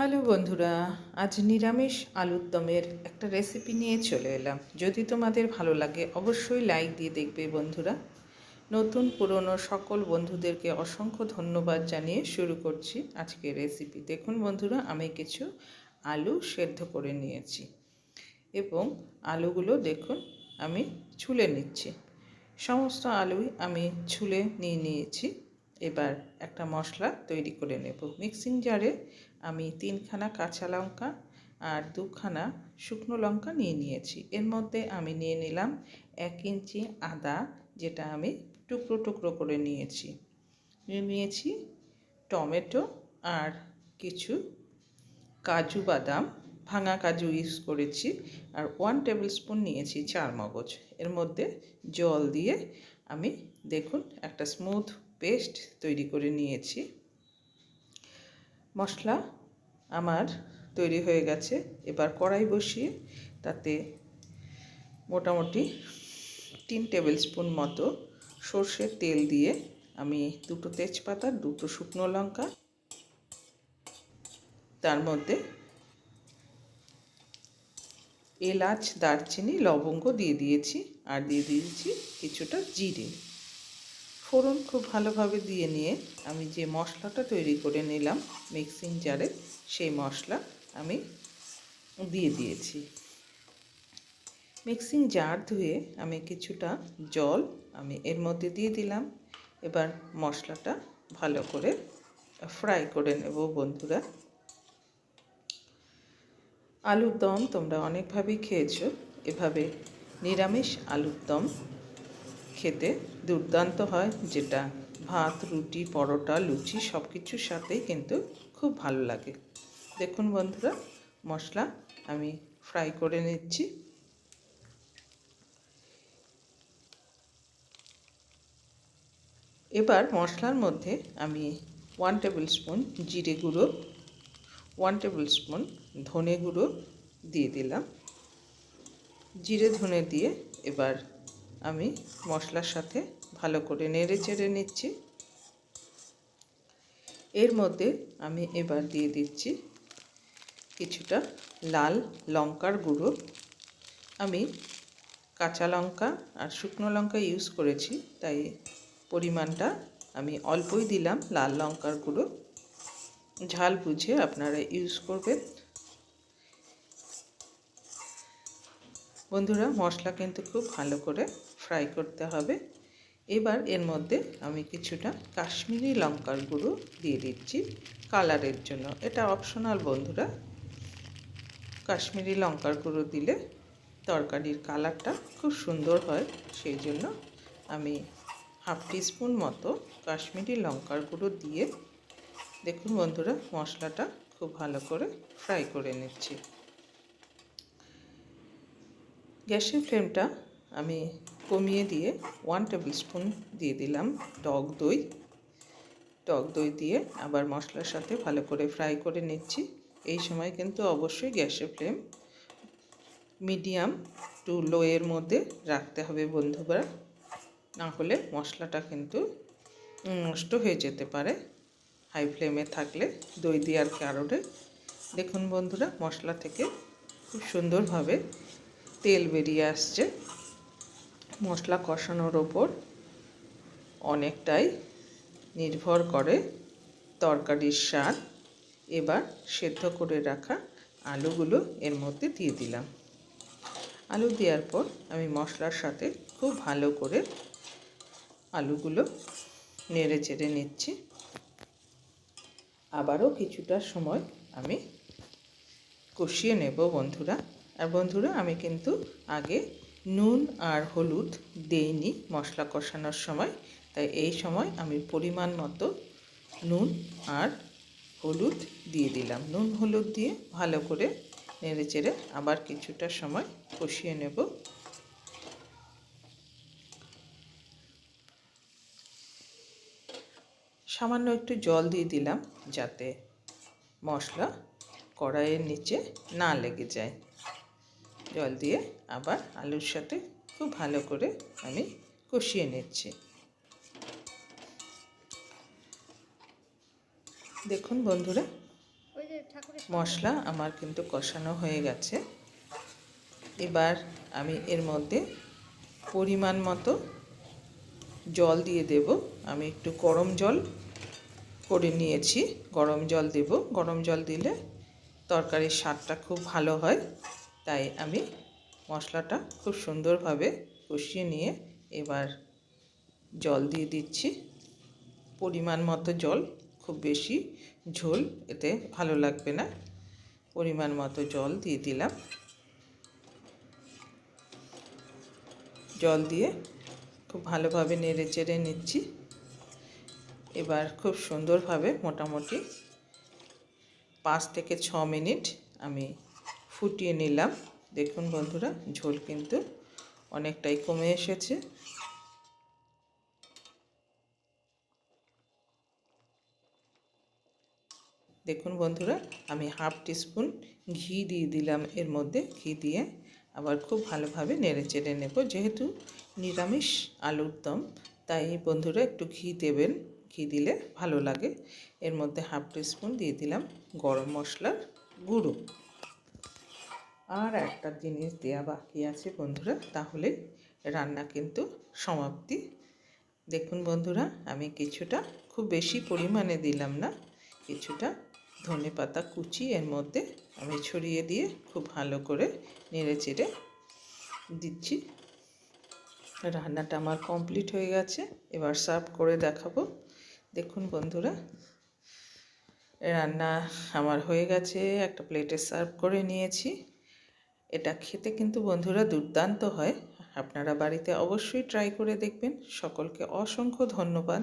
Hello বন্ধুরা, আজ নিরামিষ আলুর দমের একটা রেসিপি নিয়ে চলে এলাম। যদি তোমাদের ভালো লাগে, অবশ্যই লাইক দিয়ে দেখবে বন্ধুরা। নতুন, পুরনো সকল বন্ধুদেরকে অসংখ্য ধন্যবাদ জানিয়ে শুরু করছি আজকের রেসিপি দেখুন বন্ধুরা, আমি কিছু আলু সেদ্ধ করে নিয়েছি এবং আলুগুলো দেখুন, আমি ছুলে নিচ্ছি। সমস্ত আলুই আমি ছুলে নিয়ে নিয়েছি। এবার একটা মশলা তৈরি করে নেব। মিক্সিং জারে আমি তিনখানা কাঁচা লঙ্কা আর দুখানা শুকনো লঙ্কা নিয়ে নিয়েছি। এর মধ্যে আমি নিয়ে নিলাম এক ইঞ্চি আদা, যেটা আমি টুকরো টুকরো করে নিয়েছি। নিয়ে নিয়েছি টমেটো আর কিছু কাজু বাদাম। ভাঙা কাজু ইউজ করেছি আর ওয়ান টেবিল স্পুন নিয়েছি চার মগজ এর মধ্যে জল দিয়ে আমি দেখুন একটা স্মুথ পেস্ট তৈরি করে নিয়েছি। মশলা আমার তৈরি হয়ে গেছে। এবার কড়াই বসিয়ে তাতে মোটামুটি তিন টেবিল স্পুন মতো সর্ষের তেল দিয়ে আমি দুটো তেজপাতা, দুটো শুকনো লঙ্কা, তার মধ্যে এলাচ, দারচিনি, লবঙ্গ দিয়ে দিয়েছি। আর দিয়ে দিয়েছি কিছুটা জিরে। ফোড়ন খুব ভালোভাবে দিয়ে নিয়ে আমি যে মশলাটা তৈরি করে নিলাম মিক্সিং জারে, সেই মশলা আমি দিয়ে দিয়েছি। মিক্সিং জার ধুয়ে আমি কিছুটা জল আমি এর মধ্যে দিয়ে দিলাম। এবার মশলাটা ভালো করে ফ্রাই করে নেব বন্ধুরা। আলুর দম তোমরা অনেকভাবেই খেয়েছো। এভাবে নিরামিষ আলুর দম খেতে দুর্দান্ত হয় যেটা। ভাত, রুটি, পরোটা, লুচি সব কিছুর সাথেই কিন্তু খুব ভালো লাগে। দেখুন বন্ধুরা, মশলা আমি ফ্রাই করে নিচ্ছি। এবার মশলার মধ্যে আমি ওয়ান টেবিল স্পুন জিরে গুঁড়ো ওয়ান টেবিল স্পুন ধনে গুঁড়ো দিয়ে দিলাম। জিরে ধনে দিয়ে এবার আমি মশলার সাথে ভালো করে নেড়ে চেড়ে নিচ্ছি। এর মধ্যে আমি এবার দিয়ে দিচ্ছি কিছুটা লাল লঙ্কার গুঁড়ো। আমি কাঁচা লঙ্কা আর শুকনো লঙ্কা ইউজ করেছি, তাই পরিমাণটা আমি অল্পই দিলাম লাল লঙ্কার গুঁড়ো। ঝাল বুঝে আপনারা ইউজ করবেন। বন্ধুরা, মশলা কিন্তু খুব ভালো করে ফ্রাই করতে হবে। এবার এর মধ্যে আমি কিছুটা কাশ্মীরি লঙ্কার গুঁড়ো দিয়ে দিচ্ছি কালারের জন্য। এটা অপশনাল বন্ধুরা। কাশ্মীরি লঙ্কার গুঁড়ো দিলে তরকারির কালারটা খুব সুন্দর হয়। সেই জন্য আমি হাফ টিস্পুন মতো কাশ্মীরি লঙ্কার গুঁড়ো দিয়ে দেখুন বন্ধুরা, মশলাটা খুব ভালো করে ফ্রাই করে নিচ্ছি। গ্যাসের ফ্লেমটা আমি কমিয়ে দিয়ে ওয়ান টেবিল স্পুন দিয়ে দিলাম টক দই। টক দই দিয়ে আবার মশলার সাথে ভালো করে ফ্রাই করে নিচ্ছি। এই সময় কিন্তু অবশ্যই গ্যাসের ফ্লেম মিডিয়াম টু লোয়ের মধ্যে রাখতে হবে বন্ধুরা। না হলে মশলাটা কিন্তু নষ্ট হয়ে যেতে পারে। হাই ফ্লেমে থাকলে দই দেওয়ার কারণে দেখুন বন্ধুরা, মশলা থেকে খুব সুন্দরভাবে তেল বেরিয়ে আসছে। মশলা কষানোর ওপর অনেকটাই নির্ভর করে তরকারির স্বাদ। এবার সেদ্ধ করে রাখা আলুগুলো এর মধ্যে দিয়ে দিলাম। আলু দেওয়ার পর আমি মশলার সাথে খুব ভালো করে আলুগুলো নেড়ে চেড়ে নিচ্ছি। আবারও কিছুটা সময় আমি কষিয়ে নেব বন্ধুরা। আর বন্ধুরা, আমি কিন্তু আগে নুন আর হলুদ দেইনি, মশলা কষানোর সময়। তাই এই সময় আমি পরিমাণ মতো নুন আর হলুদ দিয়ে দিলাম। নুন, হলুদ দিয়ে ভালো করে নেড়ে চেড়ে আবার কিছুটা সময় কষিয়ে নেব। সামান্য একটু জল দিয়ে দিলাম যাতে মশলা কড়াইয়ের নিচে না লেগে যায়। জল দিয়ে আবার আলুর সাথে খুব ভালো করে আমি কষিয়ে নিচ্ছি। দেখুন বন্ধুরা মশলা আমার কিন্তু কষানো হয়ে গেছে। এবার আমি এর মধ্যে পরিমাণ মতো জল দিয়ে দেব। আমি একটু গরম জল করে নিয়েছি। গরম জল দেব। গরম জল দিলে তরকারির স্বাদটা খুব ভালো হয়। তাই আমি মশলাটা খুব সুন্দরভাবে কষিয়ে নিয়ে এবার জল দিয়ে দিচ্ছি। পরিমাণ মতো জল, খুব বেশি ঝোল এতে ভালো লাগবে না। পরিমাণ মতো জল দিয়ে দিলাম। জল দিয়ে খুব ভালোভাবে নেড়ে চেড়ে নিচ্ছি। এবার খুব সুন্দরভাবে মোটামুটি পাঁচ থেকে ছ মিনিট আমি ফুটিয়ে নিলাম। দেখুন বন্ধুরা, ঝোল কিন্তু অনেকটাই কমে এসেছে। দেখুন বন্ধুরা, আমি হাফ টিস্পুন ঘি দিয়ে দিলাম এর মধ্যে। ঘি দিয়ে আবার খুব ভালোভাবে নেড়ে চেড়ে নেব। যেহেতু নিরামিষ আলুর দম, তাই বন্ধুরা একটু ঘি দেবেন। ঘি দিলে ভালো লাগে। এর মধ্যে হাফ টিস্পুন দিয়ে দিলাম গরম মশলার গুঁড়ো। আর একটা জিনিস দেয়া বাকি আছে বন্ধুরা, তাহলে রান্না কিন্তু সমাপ্তি। দেখুন বন্ধুরা, আমি কিছুটা খুব বেশি পরিমাণে দিলাম না, কিছুটা ধনে পাতা কুচি এর মধ্যে আমি ছড়িয়ে দিয়ে খুব ভালো করে নেড়ে চেড়ে দিচ্ছি। রান্নাটা আমার কমপ্লিট হয়ে গেছে, এবার সার্ভ করে দেখাবো। দেখুন বন্ধুরা, রান্না আমার হয়ে গেছে, একটা প্লেটে সার্ভ করে নিয়েছি। এটা খেতে কিন্তু বন্ধুরা দুর্দান্ত হয়। আপনারা বাড়িতে অবশ্যই ট্রাই করে দেখবেন। সকলকে অসংখ্য ধন্যবাদ।